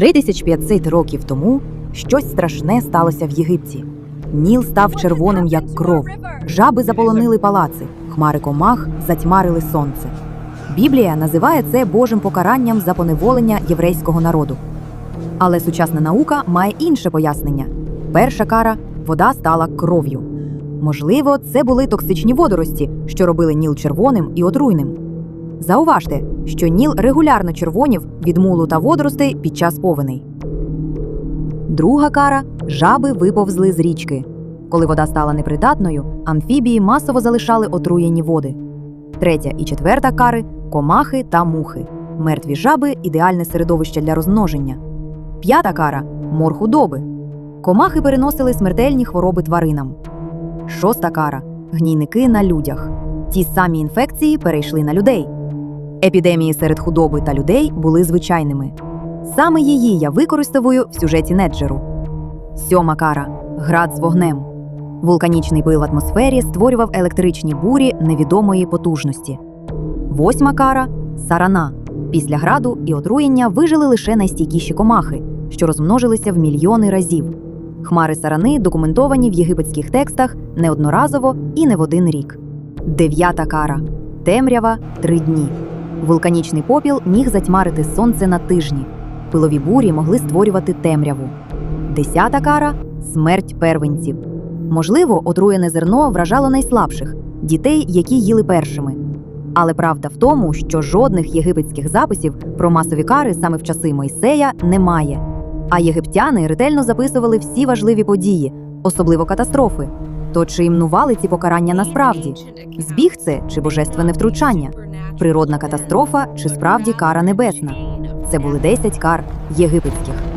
3500 років тому щось страшне сталося в Єгипті. Ніл став червоним, як кров. Жаби заполонили палаци, хмари комах затьмарили сонце. Біблія називає це Божим покаранням за поневолення єврейського народу. Але сучасна наука має інше пояснення: перша кара вода стала кров'ю. Можливо, це були токсичні водорості, що робили Ніл червоним і отруйним. Зауважте, що Ніл регулярно червонів від мулу та водоростей під час повеней. Друга кара жаби виповзли з річки. Коли вода стала непридатною, амфібії масово залишали отруєні води. Третя і четверта кари комахи та мухи. Мертві жаби ідеальне середовище для розмноження. П'ята кара мор худоби. Комахи переносили смертельні хвороби тваринам. Шоста кара гнійники на людях. Ті самі інфекції перейшли на людей. Епідемії серед худоби та людей були звичайними. Саме її я використовую в сюжеті Неджеру. Сьома кара град з вогнем. Вулканічний пил в атмосфері створював електричні бурі невідомої потужності. Восьма кара сарана. Після граду і отруєння вижили лише найстійкіші комахи, що розмножилися в мільйони разів. Хмари сарани документовані в єгипетських текстах неодноразово і не в один рік. Дев'ята кара темрява три дні. Вулканічний попіл міг затьмарити сонце на тижні. Пилові бурі могли створювати темряву. Десята кара смерть первенців. Можливо, отруєне зерно вражало найслабших дітей, які їли першими. Але правда в тому, що жодних єгипетських записів про масові кари саме в часи Мойсея немає. А єгиптяни ретельно записували всі важливі події, особливо катастрофи. То чи імнували ці покарання насправді? Збіг це чи божественне втручання? Природна катастрофа чи справді кара небесна? Це були 10 кар єгипетських.